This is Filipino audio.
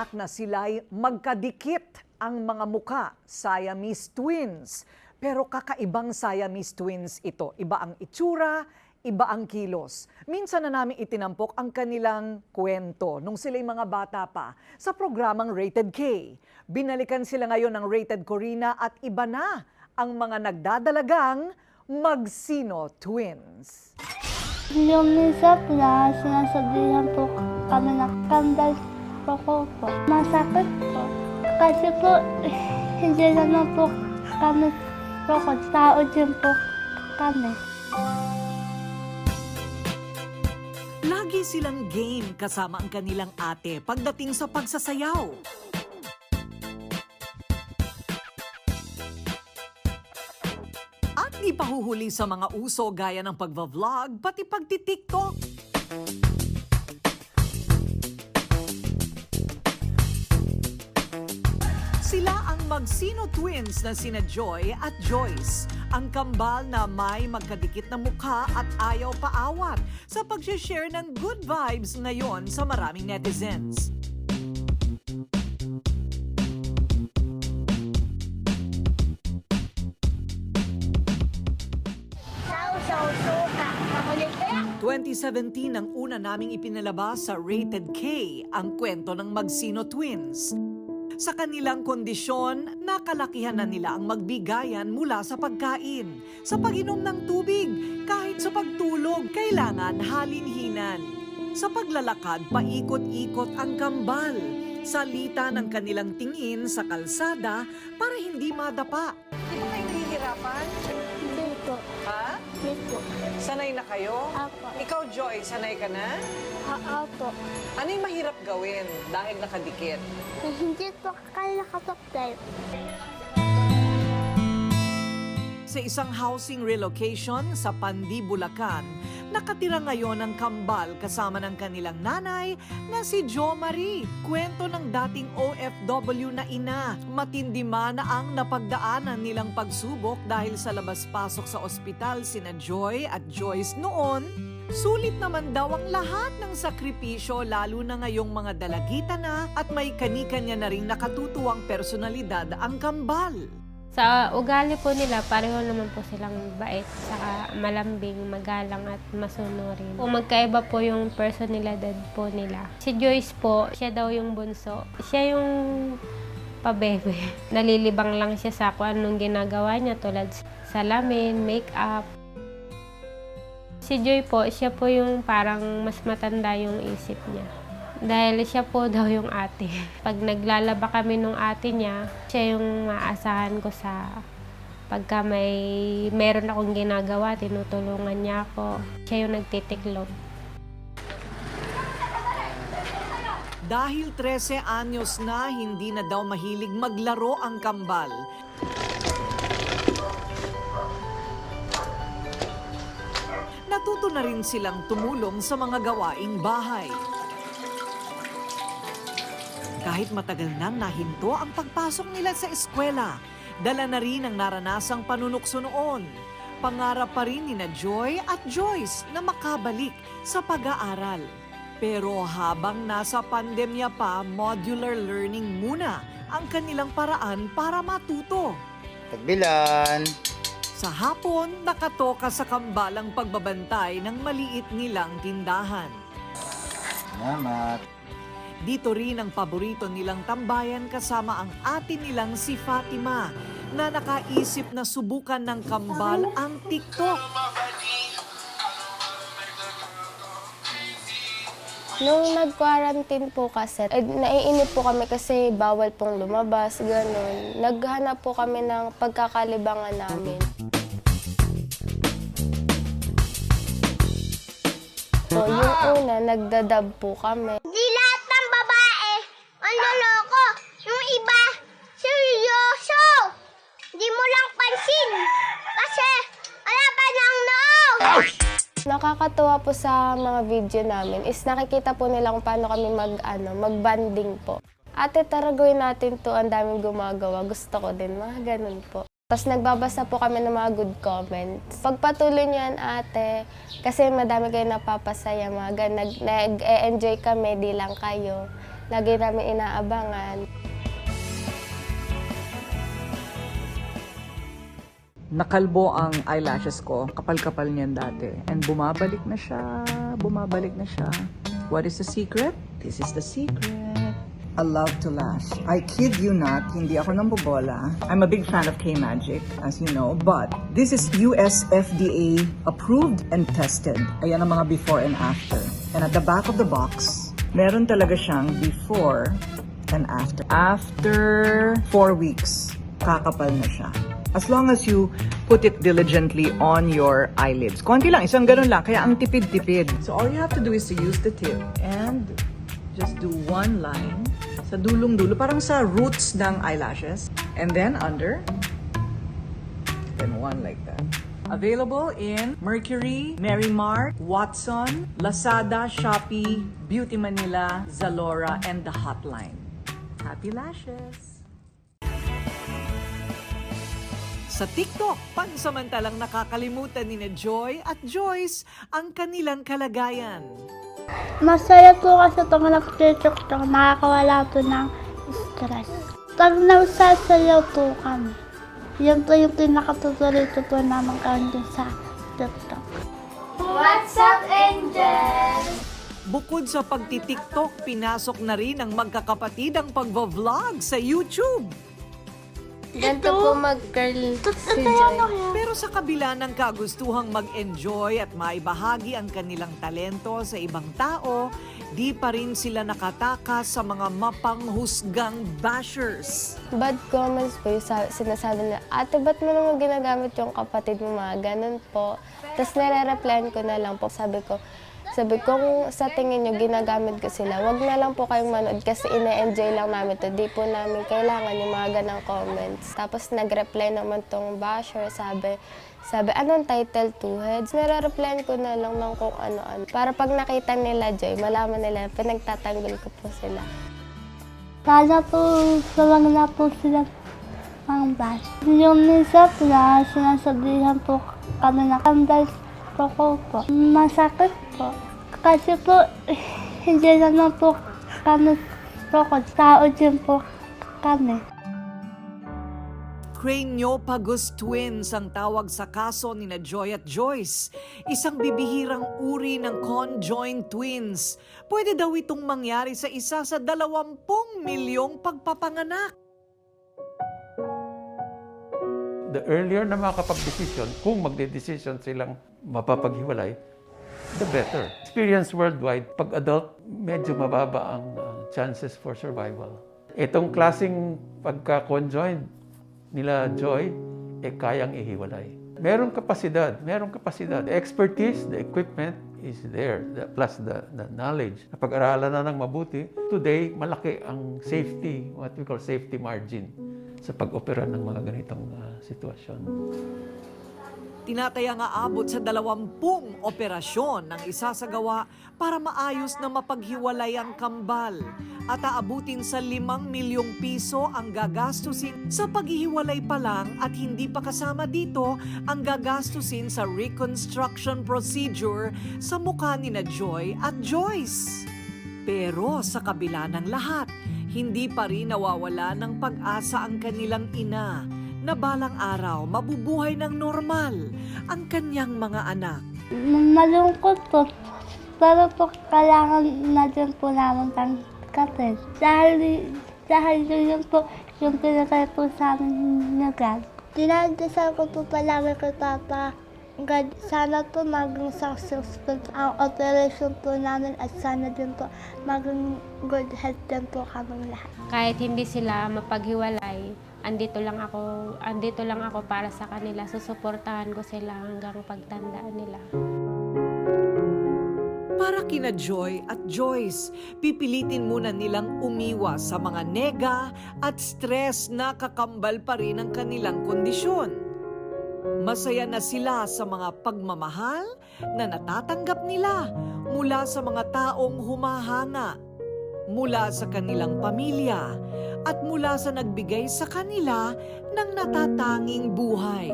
Tiniyak na sila'y magkadikit ang mga muka, Siamese twins. Pero kakaibang Siamese twins ito. Iba ang itsura, iba ang kilos. Minsan na namin itinampok ang kanilang kwento nung sila'y mga bata pa sa programang Rated K. Binalikan sila ngayon ng Rated Corina at iba na ang mga nagdadalagang Magsino Twins. Yung minsan na sinasabihan po kami na kandal po po. Masakit po. Kasi po, hindi naman po kami po tao din po kami. Lagi silang game kasama ang kanilang ate pagdating sa pagsasayaw. At di pahuhuli sa mga uso gaya ng pagva-vlog pati pagti-tiktok. Magsino twins na sina Joy at Joyce. Ang kambal na may magkadikit na mukha at ayaw paawat sa pag-share ng good vibes ngayon sa maraming netizens. Sausaw, suka, makulit kaya. 2017 ang una naming ipinalabas sa Rated K ang kwento ng Magsino Twins. Sa kanilang kondisyon, nakalakihan na nila ang magbigayan mula sa pagkain, sa pag-inom ng tubig, kahit sa pagtulog, kailangan halinhinan. Sa paglalakad, paikot-ikot ang kambal. Salita ng kanilang tingin sa kalsada para hindi madapa. Di ba kayo nahihirapan? Sanay na kayo? Apo. Ikaw, Joy, sanay ka na? Oo po. Ano yung mahirap gawin dahil nakadikit? Hindi po kaya nakapagtay. Sa isang housing relocation sa Pandi, Bulacan, nakatira ngayon ang kambal kasama ng kanilang nanay na si Jo Marie. Kwento ng dating OFW na ina. Matindi man ang napagdaanan nilang pagsubok dahil sa labas-pasok sa ospital sina Joy at Joyce noon. Sulit naman daw ang lahat ng sakripisyo lalo na ngayong mga dalagita na at may kanikanya na rin nakatutuwang personalidad ang kambal. Sa ugali po nila, pareho naman po silang bait, saka malambing, magalang at masunurin. Kung magkaiba po yung personalidad po nila. Si Joyce po, siya daw yung bunso. Siya yung pabebe. Nalilibang lang siya sa kung anong ginagawa niya tulad salamin, make-up. Si Joy po, siya po yung parang mas matanda yung isip niya. Dahil siya po daw yung ate. Pag naglalaba kami nung ate niya, siya yung maasahan ko sa pagka may meron akong ginagawa, tinutulungan niya ako. Siya yung nagtitiklop. Dahil 13 anyos na hindi na daw mahilig maglaro ang kambal. Natuto na rin silang tumulong sa mga gawaing bahay. Kahit matagal nang nahinto ang pagpasok nila sa eskwela, dala na rin ang naranasang panunukso noon. Pangarap pa rin ni na Joy at Joyce na makabalik sa pag-aaral. Pero habang nasa pandemya pa, modular learning muna ang kanilang paraan para matuto. Tagbilan. Sa hapon, nakatoka sa kambalang pagbabantay ng maliit nilang tindahan. Salamat. Dito rin ang paborito nilang tambayan kasama ang ate nilang si Fatima na nakaisip na subukan ng kambal ang TikTok. Nung nag-quarantine po kasi, eh, naiinip po kami kasi bawal pong lumabas, gano'n. Naghanap po kami ng pagkakalibangan namin. So, yung una, nagdadab po kami. Di lahat ng babae ang loloko. Yung iba, seryoso. Di mo lang pansin. Kasi, wala pa ng noo. Nakakatuwa po sa mga video namin is nakikita po nila kung paano kami mag, ano, mag-banding po. Ate, tara gawin natin to. Ang daming gumagawa. Gusto ko din. Mga ganun po. Tapos nagbabasa po kami ng mga good comments. Pagpatuloy niyo yan, ate. Kasi madami kayo napapasaya. Mga nag, nag-e-enjoy kami, di lang kayo. Lagi namin inaabangan. Nakalbo ang eyelashes ko. Kapal-kapal niyan dati. And bumabalik na siya. Bumabalik na siya. What is the secret? This is the secret. I love to lash. I kid you not, hindi ako nambobola. I'm a big fan of K-Magic, as you know, but this is US FDA approved and tested. Ayan ang mga before and after. And at the back of the box, meron talaga siyang before and after. After four weeks, kakapal na siya. As long as you put it diligently on your eyelids. Konti lang, isang ganun lang. Kaya ang tipid-tipid. So all you have to do is to use the tip and just do one line sa dulong-dulo. Parang sa roots ng eyelashes. And then under. Then one like that. Available in Mercury, Merrymark, Watson, Lazada, Shopee, Beauty Manila, Zalora, and the Hotline. Happy lashes! Sa TikTok, pansamantalang nakakalimutan ni na Joy at Joyce ang kanilang kalagayan. Masaya po kasi itong nag-tiktok, nakakawala po ng stress. Pag nagsasayaw po kami, yun po yung pinakatuturito po naman kami sa TikTok. What's up, Angel? Bukod sa pagtitiktok, pinasok na rin ang magkakapatid ang pagva-vlog sa YouTube. Ganito po mag-curl si Joy. Pero sa kabila ng kagustuhang mag-enjoy at maibahagi ang kanilang talento sa ibang tao, di pa rin sila nakatakas sa mga mapanghusgang bashers. Bad comments po yung sa- sinasabi nila, ate, ba't mo naman ginagamit yung kapatid mo, mga ganun po. Tapos nare-replyan ko na lang po. Sabi ko, sabi ko, kung sa tingin nyo ginagamit ko sila, wag na lang po kayong manood kasi ine-enjoy lang namin to. Di po namin kailangan yung mga ganang comments. Tapos nag-reply naman tong basher, sabi, sabi, anong title two heads? Nare-replyan ko na lang ng kung ano-ano. Para pag nakita nila Joy, malaman nila, pinagtatanggol ko po sila. Sana po, salang na po sila ang bash. Yung minsan sinasabihan po kami na kandal po ko po. Masakit po. Kasi po, hindi naman po kami po ko. Tao din po kami. Craniopagus twins ang tawag sa kaso ni na Joy at Joyce. Isang bibihirang uri ng conjoined twins. Pwede daw itong mangyari sa isa sa dalawampung milyong pagpapanganak. The earlier na makakapag-desisyon, kung magde-decision silang mapapaghiwalay, the better. Experience worldwide, pag adult, medyo mababa ang uh, chances for survival. Itong klaseng pagka-conjoined nila Joy, eh kayang ihiwalay. Merong kapasidad, merong kapasidad. The expertise, the equipment is there, the- plus the, the knowledge. Napag-aralan na ng mabuti, today, malaki ang safety, what we call safety margin sa pag-opera ng mga ganitong uh, sitwasyon. Tinataya nga abot sa dalawampung operasyon ng isasagawa para maayos na mapaghiwalay ang kambal at aabutin sa limang milyong piso ang gagastusin sa paghihiwalay pa lang at hindi pa kasama dito ang gagastusin sa reconstruction procedure sa mukha ni na Joy at Joyce. Pero sa kabila ng lahat, hindi pa rin nawawala ng pag-asa ang kanilang ina na balang araw mabubuhay ng normal ang kanyang mga anak. Malungkot po. Pero po, kailangan na din po namin tangkapin. Dahil, dahil yun po yung pinagay po sa amin ni God. Dinadasal ko po palagi kay Papa. God, sana po maging successful ang operation po namin at sana din po maging good health din po kaming lahat. Kahit hindi sila mapaghiwalay, andito lang ako, andito lang ako para sa kanila. Susuportahan ko sila hanggang pagtandaan nila. Para kina Joy at Joyce, pipilitin muna nilang umiwas sa mga nega at stress na kakambal pa rin ang kanilang kondisyon. Masaya na sila sa mga pagmamahal na natatanggap nila mula sa mga taong humahanga, mula sa kanilang pamilya, at mula sa nagbigay sa kanila ng natatanging buhay.